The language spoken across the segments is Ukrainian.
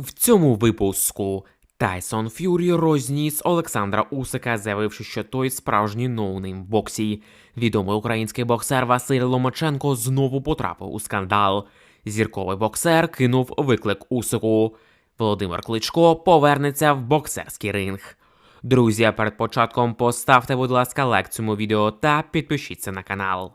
В цьому випуску Тайсон Ф'юрі розніс Олександра Усика, заявивши, що той справжній ноунейм в боксі. Відомий український боксер Василь Ломаченко знову потрапив у скандал. Зірковий боксер кинув виклик Усику. Володимир Кличко повернеться в боксерський ринг. Друзі, перед початком поставте, будь ласка, лайк цьому відео та підпишіться на канал.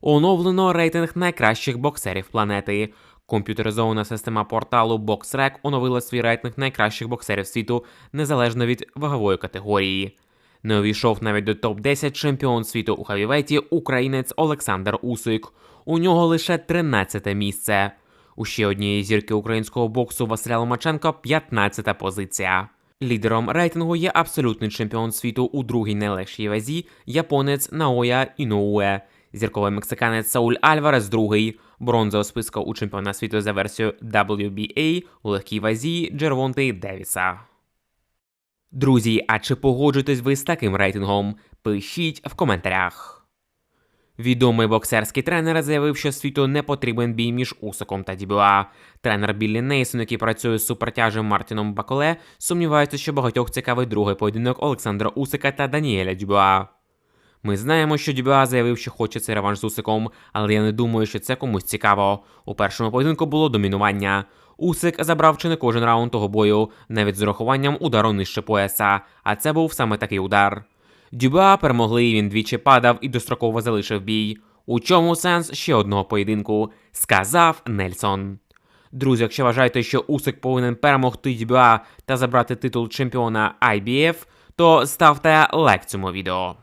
Оновлено рейтинг найкращих боксерів планети. Комп'ютеризована система порталу BoxRec оновила свій рейтинг найкращих боксерів світу незалежно від вагової категорії. Не увійшов навіть до топ-10 чемпіон світу у хавівейті українець Олександр Усик. У нього лише 13 місце. У ще однієї зірки українського боксу Василя Ломаченка 15 позиція. Лідером рейтингу є абсолютний чемпіон світу у другій найлегшій вазі японець Наоя Іноуе. Зірковий мексиканець Сауль Альварес другий. Бронза у списку у чемпіона світу за версією WBA у легкій вазі Джервонти Девіса. Друзі, а чи погоджуєтесь ви з таким рейтингом? Пишіть в коментарях. Відомий боксерський тренер заявив, що світу не потрібен бій між Усиком та Дібюа. Тренер Біллі Нейсон, який працює з супертяжем Мартіном Баколе, сумнівається, що багатьох цікавий другий поєдинок Олександра Усика та Даніеля Дюбюа. Ми знаємо, що Дюбюа заявив, що хоче цей реванш з Усиком, але я не думаю, що це комусь цікаво. У першому поєдинку було домінування. Усик забрав чи не кожен раунд того бою, навіть з урахуванням удару нижче пояса, а це був саме такий удар. Дюбюа перемогли, він двічі падав і достроково залишив бій. У чому сенс ще одного поєдинку? Сказав Нельсон. Друзі, якщо вважаєте, що Усик повинен перемогти Дюбюа та забрати титул чемпіона IBF, то ставте лайк цьому відео.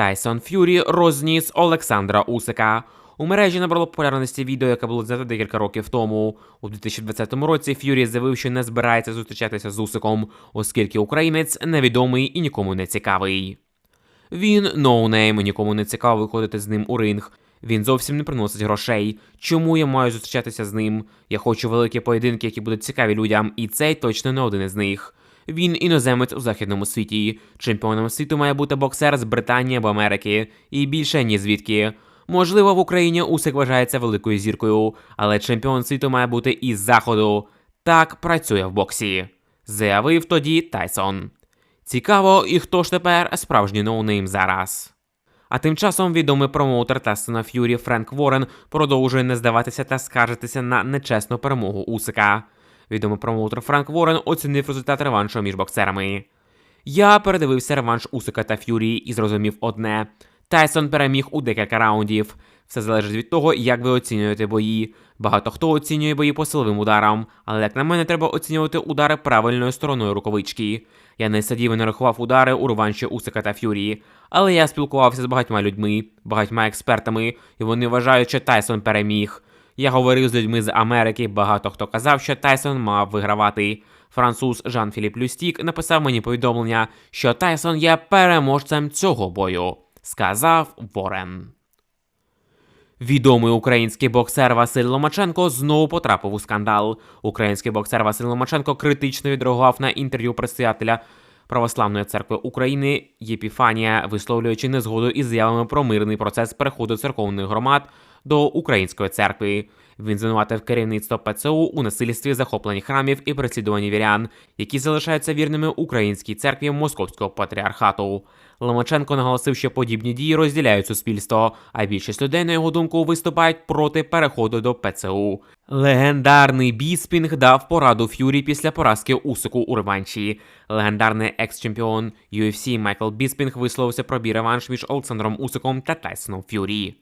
Тайсон Ф'юрі розніс Олександра Усика. У мережі набрало популярності відео, яке було знято декілька років тому. У 2020 році Ф'юрі заявив, що не збирається зустрічатися з Усиком, оскільки українець невідомий і нікому не цікавий. Він ноунейм, нікому не цікаво виходити з ним у ринг. Він зовсім не приносить грошей. Чому я маю зустрічатися з ним? Я хочу великі поєдинки, які будуть цікаві людям, і цей точно не один із них. Він іноземець у західному світі. Чемпіоном світу має бути боксер з Британії або Америки, і більше ні звідки. Можливо, в Україні Усик вважається великою зіркою, але чемпіон світу має бути із заходу. Так працює в боксі, заявив тоді Тайсон. Цікаво, і хто ж тепер справжній ноунейм зараз. А тим часом відомий промоутер Тастена Ф'юрі Френк Ворен продовжує не здаватися та скаржитися на нечесну перемогу Усика. Відомий промоутер Франк Ворен оцінив результат реваншу між боксерами. Я передивився реванш Усика та Ф'юрі і зрозумів одне: Тайсон переміг у декілька раундів. Все залежить від того, як ви оцінюєте бої. Багато хто оцінює бої по силовим ударам, але як на мене, треба оцінювати удари правильною стороною рукавички. Я не сидів і не рахував удари у реванші Усика та Ф'юрі, але я спілкувався з багатьма людьми, багатьма експертами, і вони вважають, що Тайсон переміг. Я говорив з людьми з Америки. Багато хто казав, що Тайсон мав вигравати. Француз Жан Філіп Люстік написав мені повідомлення, що Тайсон є переможцем цього бою, сказав Ворен. Відомий український боксер Василь Ломаченко знову потрапив у скандал. Український боксер Василь Ломаченко критично відреагував на інтерв'ю предстоятеля Православної церкви України Єпіфанія, висловлюючи незгоду із заявами про мирний процес переходу церковних громад до української церкви. Він звинуватив керівництво ПЦУ у насильстві захопленні храмів і переслідуванні вірян, які залишаються вірними українській церкві Московського патріархату. Ломаченко наголосив, що подібні дії розділяють суспільство, а більшість людей, на його думку, виступають проти переходу до ПЦУ. Легендарний Біспінг дав пораду Ф'юрі після поразки Усику у реванші. Легендарний екс-чемпіон UFC Майкл Біспінг висловився про бій реванш між Олександром Усиком та Тайсоном Ф'юрі.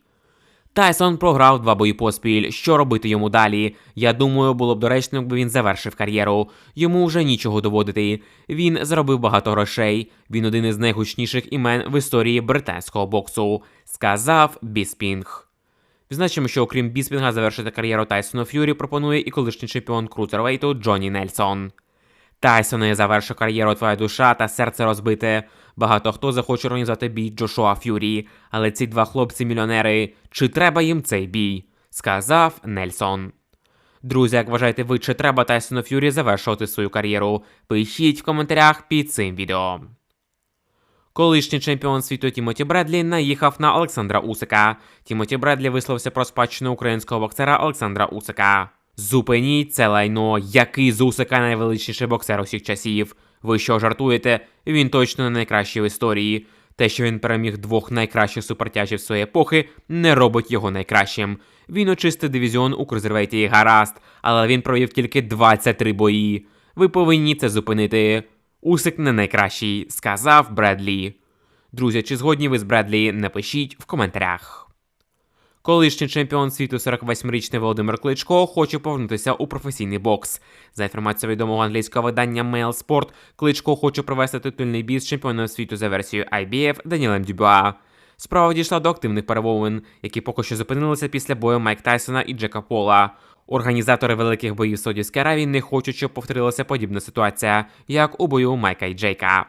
Тайсон програв два бої поспіль. Що робити йому далі? Я думаю, було б доречно, якби він завершив кар'єру. Йому вже нічого доводити. Він заробив багато грошей. Він один із найгучніших імен в історії британського боксу, сказав Біспінг. Відзначимо, що окрім Біспінга завершити кар'єру Тайсону Ф'юрі пропонує і колишній чемпіон Крузервейту Джонні Нельсон. Тайсоне завершив кар'єру твоя душа та серце розбите. Багато хто захоче організувати бій Джошуа Ф'юрі, але ці два хлопці-мільйонери, чи треба їм цей бій? сказав Нельсон. Друзі, як вважаєте ви, чи треба Тайсону Ф'юрі завершувати свою кар'єру? Пишіть в коментарях під цим відео. Колишній чемпіон світу Тімоті Бредлі наїхав на Олександра Усика. Тімоті Бредлі висловився про спадщину українського боксера Олександра Усика. Зупиніть це лайно, який з Усика найвеличніший боксер усіх часів. Ви що жартуєте? Він точно не найкращий в історії. Те, що він переміг двох найкращих супертяжів своєї епохи, не робить його найкращим. Він очистив дивізіон у крузервейті гаразд, але він провів тільки 23 бої. Ви повинні це зупинити. Усик не найкращий, сказав Бредлі. Друзі, чи згодні ви з Бредлі? Напишіть в коментарях. Колишній чемпіон світу 48-річний Володимир Кличко хоче повернутися у професійний бокс. За інформацією відомого англійського видання Mail Sport, Кличко хоче провести титульний бій з чемпіоном світу за версією IBF Данілем Дюбуа. Справа дійшла до активних перемовин, які поки що зупинилися після бою Майк Тайсона і Джека Пола. Організатори великих боїв в Саудівській Аравії не хочуть, щоб повторилася подібна ситуація, як у бою Майка і Джейка.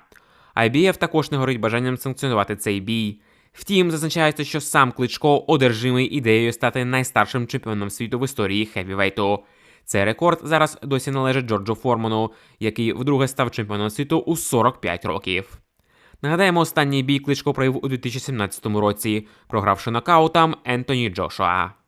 IBF також не горить бажанням санкціонувати цей бій. Втім, зазначається, що сам Кличко одержимий ідеєю стати найстаршим чемпіоном світу в історії хевівейту. Цей рекорд зараз досі належить Джорджу Форману, який вдруге став чемпіоном світу у 45 років. Нагадаємо, останній бій Кличко провів у 2017 році, програвши нокаутам Ентоні Джошуа.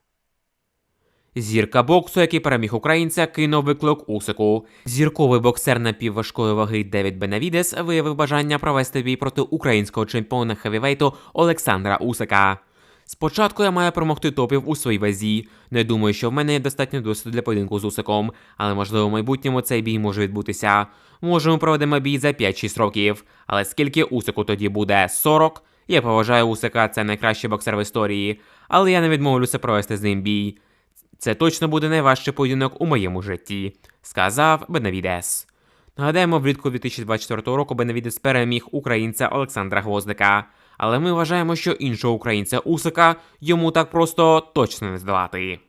Зірка боксу, який переміг українця, кинув виклик Усику. Зірковий боксер напівважкої ваги Девід Бенавідес виявив бажання провести бій проти українського чемпіона хевівейту Олександра Усика. Спочатку я маю перемогти топів у своїй вазі. Не думаю, що в мене є достатньо досвіду для поєдинку з Усиком, але можливо в майбутньому цей бій може відбутися. Може, ми проведемо бій за 5-6 років. Але скільки Усику тоді буде? 40? Я поважаю Усика, це найкращий боксер в історії, але я не відмовлюся провести з ним бій. Це точно буде найважчий поєдинок у моєму житті, сказав Бенавідес. Нагадаємо, влітку 2024 року Бенавідес переміг українця Олександра Гвоздика. Але ми вважаємо, що іншого українця Усика йому так просто точно не здолати.